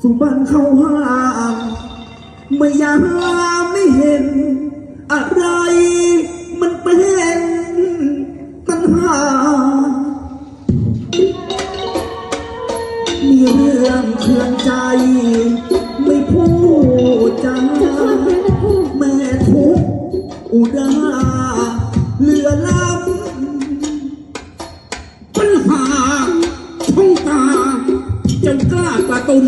สุบันเข้าห้างไม่ยากไม่เห็น อะไรมันเป็นปัญหา มีเรื่องเครื่องใจ ไม่พูดจาแม่ทุกอุราเหลือล้ปั จ้ากล้ากระตุน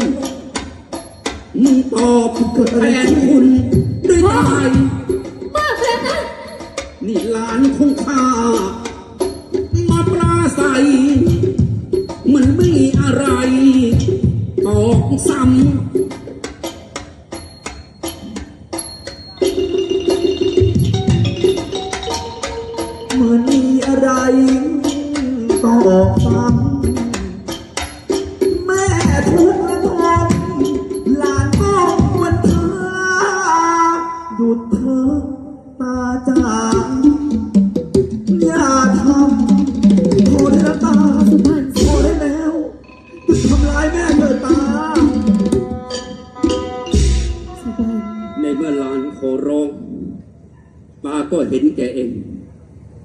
มึงตอบแทนคุณด้วยตายมากแล้วนะ นี่หลานของข้ามา ก็เห็นแก่เอง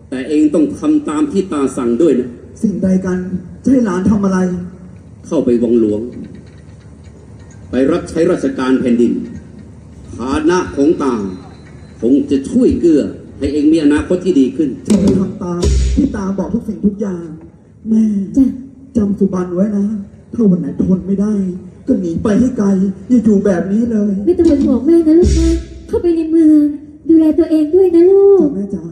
แต่เองต้องทำตามที่ตาสั่งด้วยนะ สิ่งใดกันจะให้หลานทำอะไร เข้าไปวังหลวง ไปรับใช้ราชการแผ่นดินฐานะของตาคงจะช่วยเกื้อ ให้เองมีอนาคตที่ดีขึ้นจะทำตามที่ตาบอกทุกสิ่งทุกอย่าง แม่จ้ะจำสุบันไว้นะ ถ้าวันไหนทนไม่ได้ ก็หนีไปให้ไกลอย่าอยู่แบบนี้เลย ไม่ต้องเป็นห่วงแม่นะลูกนะเข้าไปในเมือง ดูแลตัวเองด้วยนะลูกจ้ะแม่จ๋า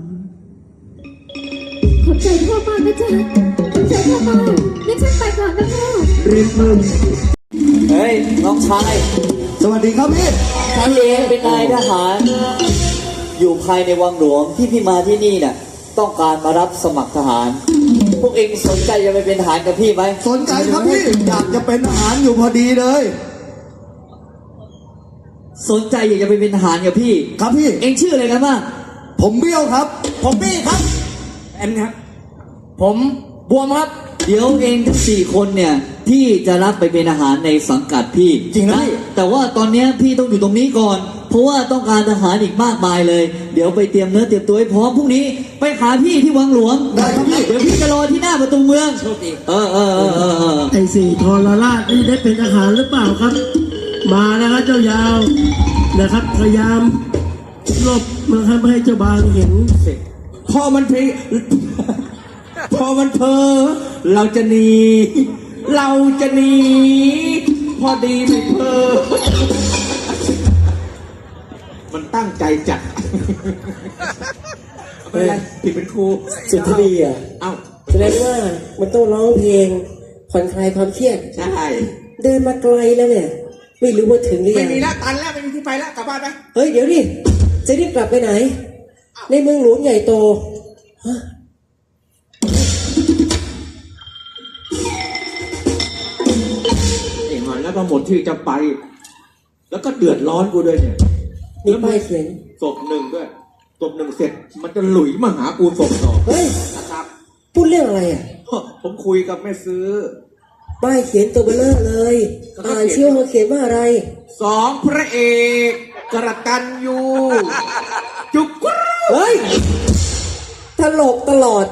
ขอบใจพ่อมากนะจ๊ะขอบใจพ่อมากงั้นฉันไปก่อนนะพ่อเรียนเพิ่มเฮ้ย น้องชายสวัสดีครับพี่ฉันเองเป็นนายทหาร อยู่ภายในวังหลวงที่พี่มาที่นี่น่ะ ต้องการมารับสมัครทหาร พวกเองสนใจจะไปเป็นทหารกับพี่ไหมสนใจครับพี่อยากจะเป็นทหารอยู่พอดีเลย สนใจอยากจะไปเป็นทหารกับพี่ ครับพี่ เองชื่ออะไรกันบ้างผมเบี้ยวครับ ผมบี้ครับแอมครับ ผมบวมครับ เดี๋ยวเองทั้งสี่คนเนี่ยพี่จะรับไปเป็นอาหารในสังกัดพี่จริงนะพี่ แต่ว่าตอนเนี้ยพี่ต้องอยู่ตรงนี้ก่อน เพราะว่าต้องการทหารอีกมากมายเลย เดี๋ยวไปเตรียมเนื้อเตรียมตัวให้พร้อมพรุ่งนี้ ไปหาพี่ที่วังหลวงได้ครับพี่ เดี๋ยวพี่จะรอที่หน้าประตูเมืองโชคดีเออเออเออเออเออไอ้สี่ทรราชนี่ได้เป็นทหารหรือเปล่าครับ มานะครับเจ้ายาวนะครับ พยายามหลบนะครับไม่ให้เจ้าบางเห็นพอมันเพลพอมันเพอเราจะหนี เราจะหนี พอดีไม่เพอมันตั้งใจจัดไม่เป็นไรผิดเป็นครูสุนทรีอะเอ้าแสดงว่ามันต้องร้องเพลงผ่อนคลายความเครียด ใช่ เดินมาไกลแล้วเนี่ย ไม่รู้ว่าถึงหรือไม่ยังมีแล้วตันแล้วไม่มีที่ไปแล้วกลับบ้านไปเฮ้ยเดี๋ยวดิจะรีบกลับไปไหน ในเมืองหลวงใหญ่โตฮะเองแล้วก็หมดที่จะไป แล้วก็เดือดร้อนกูด้วยเนี่ยมีป้ายเขียนศพหนึ่งด้วยศพหนึ่งเสร็จ มันจะหลุยมาหากูศพต่อเฮ้ยนะครับพูดเรื่องอะไรอะ ผมคุยกับแม่ซื้อ ป้ายเขียนตัวเบลเลอร์เลย อ่านเชี่ยวเขาเขียนว่าอะไร สองพระเอกกระตันยูจุกกรูเฮ้ยตลกตลอด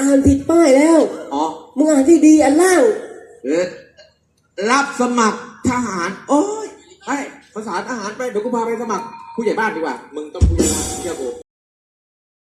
อ่านผิดป้ายแล้ว อ๋อมึงอ่านที่ดีอันล่าง เอ๊ะรับสมัครทหาร โอ้ยไอ้ภาษาทหารไป เดี๋ยวกูพาไปสมัครผู้ใหญ่บ้านดีกว่า มึงต้องผู้ใหญ่บ้านเชื่อกู